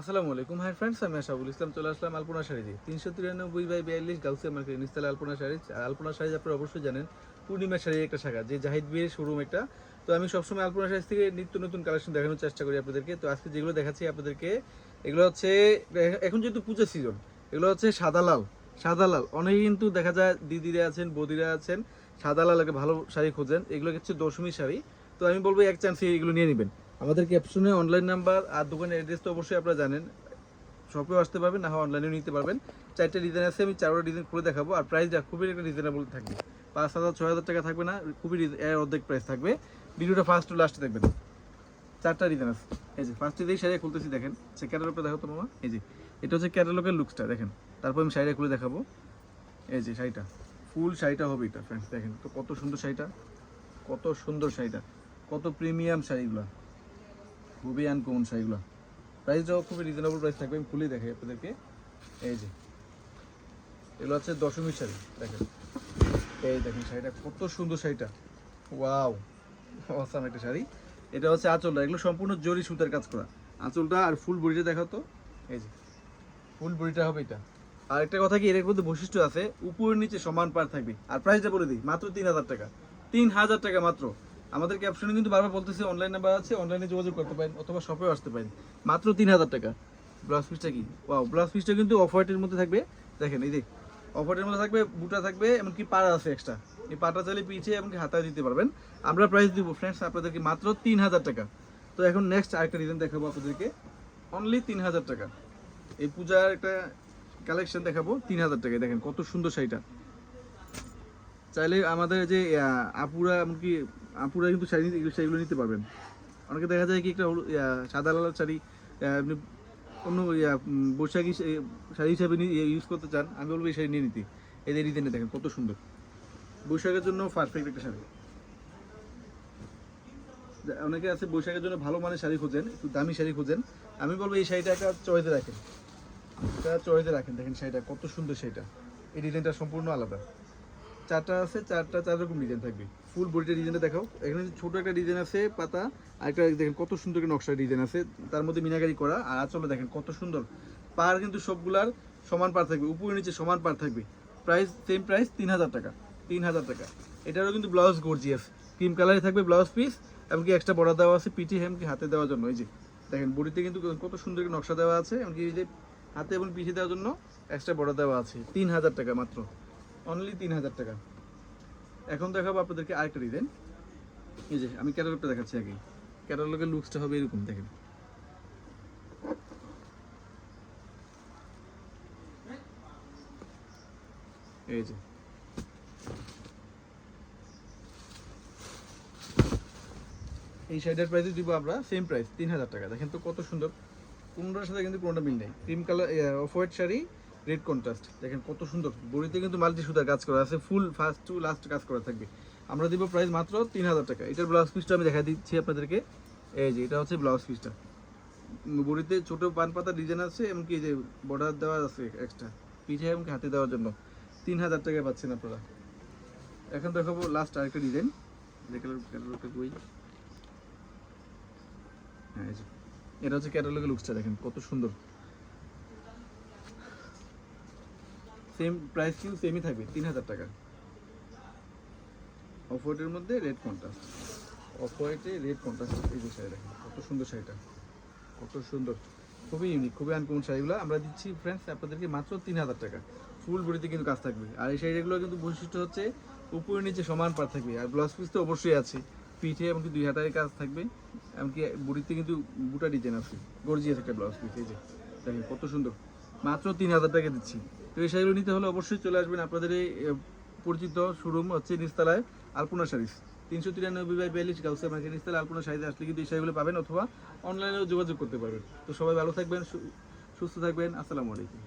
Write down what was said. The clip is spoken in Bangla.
আসসালামু আলাইকুম, হাই ফ্রেন্ডস আমি আশাবুল ইসলাম, চলে আসলাম আলপনা শাড়িতে তিনশো তিরানব্বই বাই বিয়াল্লিশ গাউসিয়া মার্কেট নিস্তালা আলপনা শাড়ি। আলপনা শাড়ি আপনারা অবশ্যই জানেন, পূর্ণিমা শাড়ির একটা শাখা, যে জাহিদ বিয়ের শোরুম একটা। তো আমি সবসময় আলপনা শাড়ি থেকে নিত্য নতুন কালেকশন দেখানোর চেষ্টা করি আপনাদেরকে। তো আজকে যেগুলো দেখাচ্ছি আপনাদেরকে, এগুলো হচ্ছে, এখন যেহেতু পূজা সিজন এগুলো হচ্ছে সাদা লাল সাদা লাল। অনেকে কিন্তু দেখা যায় দিদিরা আছেন, বদিরা আছেন, সাদা লাল একটা ভালো শাড়ি খোঁজেন। এগুলো হচ্ছে দশমী শাড়ি। তো আমি বলব এক চান্সে এগুলো নিয়ে নেবেন। আমাদের ক্যাপশনে অনলাইন নাম্বার আর দোকানের অ্যাড্রেস তো অবশ্যই আপনারা জানেন। শপেও আসতে পারবেন, না হয় অনলাইনেও নিতে পারবেন। চারটে ডিজাইন আছে, আমি চারটা ডিজাইন করে দেখাবো আর প্রাইসটা খুবই একটা রিজনেবল থাকবে। পাঁচ হাজার, ছয় হাজার টাকা থাকবে না, খুবই এর অর্ধেক প্রাইস থাকবে। ভিডিওটা ফার্স্ট টু লাস্টে দেখবেন। চারটা ডিজাইন আছে। এই যে ফার্স্টে যেই শাড়ি খুলতেছি, দেখেন। সে ক্যাটালগটা দেখো তো মামা। এই যে, এটা হচ্ছে ক্যাটালগের লুকসটা দেখেন। তারপর আমি শাড়িটা খুলে দেখাবো। এই যে, শাড়িটা। ফুল শাড়িটা হবে এটা ফ্রেন্ডস দেখেন। তো কত সুন্দর শাড়িটা। কত সুন্দর শাড়িটা। কত প্রিমিয়াম শাড়িগুলো। খুবই আনকমন শাড়িগুলো প্রাইসটাও খুবই রিজনেবল প্রাইস থাকবে, আমি খুলেই দেখাই আপনাদেরকে। এই যে, এগুলো হচ্ছে দশমী শাড়ি, দেখেন। এই দেখেন শাড়িটা, কত সুন্দর শাড়িটা। ওয়াও অসাম একটা শাড়ি। এটা হচ্ছে আঁচলটা, এগুলো সম্পূর্ণ জরি সুতার কাজ করা। আঁচলটা আর ফুল বড়িটা দেখাও তো। এই যে, ফুল বড়িটা হবে এটা। আর একটা কথা কি, এর মধ্যে বৈশিষ্ট্য আছে, উপর নিচে সমান পার থাকবে। আর প্রাইসটা বলে দিই, মাত্র তিন হাজার টাকা। তিন হাজার টাকা মাত্র। আমাদের ক্যাপশনে কিন্তু বারবার বলতেছে অনলাইন নাম্বার আছে অনলাইনে যোগাযোগ করতে পারেন, অথবা শপেও আসতে পারেন। মাত্র তিন হাজার টাকা। ব্লাউজ পিসটা কি? ওয়াও ব্লাউজ পিসটা কিন্তু অফ হোয়াইটের মধ্যে থাকবে। দেখেন, এই দেখ অফ হোয়াইটের মধ্যে থাকবে, বুটা থাকবে, এমনকি পাড়া আছে এক্সট্রা এই পাটা চাইলে পিছিয়ে এমনকি হাতায় দিতে পারবেন। আমরা প্রাইস দিব ফ্রেন্ডস আপনাদেরকে মাত্র তিন হাজার টাকা। তো এখন নেক্সট আরেকটা ডিজাইন দেখাবো আপনাদেরকে। অনলি তিন হাজার টাকা। এই পূজার একটা কালেকশন দেখাবো, তিন হাজার টাকায়। দেখেন, কত সুন্দর শাড়িটা। চাইলে আমাদের যে আপুরা এমনকি আপুরা কিন্তু শাড়ি শাড়িগুলো নিতে পারবেন। অনেকে দেখা যায় কি একটা সাদা লাল শাড়ি এমনি অন্য ইয়া, বৈশাখী শাড়ি হিসাবে ইউজ করতে চান আমি বলব এই শাড়ি নিয়ে নিতে। এই যে দেখেন কত সুন্দর। বৈশাখের জন্য পারফেক্ট একটা শাড়ি। অনেকে আছে বৈশাখের জন্য ভালো মানের শাড়ি খোঁজেন একটু দামি শাড়ি খোঁজেন। আমি বলব এই শাড়িটা একটা চয়েতে রাখেন। এটা চয়েতে রাখেন দেখেন শাড়িটা কত সুন্দর শাড়িটা। এই ডিজাইনটা সম্পূর্ণ আলাদা। চারটা আছে, চারটা চার রকম ডিজাইন থাকবে। ফুল বডিটা ডিজাইনটা দেখাও। এখানে ছোট একটা ডিজাইন আছে, পাতা, আর একটা দেখেন কত সুন্দর একটা নকশা ডিজাইন আছে। তার মধ্যে মিনাকারি করা। আর আঁচলে দেখেন কত সুন্দর। পার কিন্তু সবগুলার সমান পার থাকবে। উপরে নিচে সমান পার থাকবে। প্রাইস সেম প্রাইস তিন হাজার টাকা। তিন হাজার টাকা। এটারও কিন্তু ব্লাউজ গর্জিয়াস ক্রিম কালারে থাকবে ব্লাউজ পিস এমনকি এক্সট্রা বর্ডার দেওয়া আছে পিঠে, এমনকি হাতে দেওয়ার জন্য। এই যে, দেখেন বডিতে কিন্তু কত সুন্দর নকশা দেওয়া আছে। এমনকি এই যে হাতে এবং পিঠে দেওয়ার জন্য এক্সট্রা বর্ডার দেওয়া আছে। তিন হাজার টাকা মাত্র। অনলি তিন হাজার টাকা। এখন দেখাবো আপনাদেরকে আরেকটা ডিজাইন এই যে, আমি ক্যাটালগটা দেখাচ্ছি আগে। ক্যাটালগের লুকসটা হবে এরকম, দেখেন। এই যে। এই শাড়িটার প্রাইসে দিব আমরা সেম প্রাইস তিন হাজার টাকা। দেখেন তো কত সুন্দর। কোনটার সাথে কিন্তু কোনোটা মিল নেই। Cream colour off white sari red contrast. দেখেন কত সুন্দর। বড়িতে কিন্তু মাল্টি সুতার কাজ করা আছে ফুল ফার্স্ট টু লাস্ট কাজ করা থাকবে। আমরা দিব প্রাইস মাত্র তিন হাজার টাকা। এটার ব্লাউজ পিসটা আমি দেখা দিচ্ছি আপনাদেরকে। এই যে, এটা হচ্ছে ব্লাউজ পিসটা বড়িতে ছোটো পান পাতা ডিজাইন আছে, এমনকি এই যে বর্ডার দেওয়া আছে এক্সট্রা পিঠে এমনকি হাতে দেওয়ার জন্য। তিন হাজার টাকায় পাচ্ছেন আপনারা। এখন দেখাবো লাস্ট আরেকটা ডিজাইন বই হ্যাঁ এটা হচ্ছে ক্যাটালগের লুকসটা দেখেন কত সুন্দর। সেম প্রাইস কিন্তু সেমই থাকবে, তিন হাজার টাকা। অফ হোয়াইটের মধ্যে রেড কন্ট্রাস্ট অফ হোয়াইটে রেড কন্ট্রাস্ট এই যে শাড়ি দেখেন কত সুন্দর শাড়িটা, কত সুন্দর। খুবই ইউনিক খুবই আনকমন শাড়িগুলো। আমরা দিচ্ছি ফ্রেন্ডস আপনাদেরকে মাত্র তিন হাজার টাকা। ফুল বডিতে কিন্তু কাজ থাকবে। আর এই শাড়িগুলো কিন্তু বৈশিষ্ট্য হচ্ছে, উপরে নিচে সমান পার থাকবে। আর ব্লাউজ পিস তো অবশ্যই আছে। পিঠে এমনকি দুই হাতারের কাজ থাকবে। এমনকি বুড়িতে কিন্তু বুটা ডিজাইন আছে। গর্জিয়াস একটা ব্লাউজ পিস এই যে। দেখেন, কত সুন্দর। মাত্র তিন হাজার টাকা দিচ্ছি। তো এই শাড়িগুলো নিতে হলে অবশ্যই চলে আসবেন আপনাদের এই পরিচিত শোরুম হচ্ছে নিস্তালায় আলপনা শাড়িস। তিনশো তিরানব্বই বাই বিয়াল্লিশ গাউসে মার্কেট নিস্তালায় আলপনা শাড়িতে আসলে কিন্তু এই শাড়িগুলো পাবেন অথবা অনলাইনেও যোগাযোগ করতে পারবেন। তো সবাই ভালো থাকবেন সুস্থ থাকবেন, আসসালামু আলাইকুম।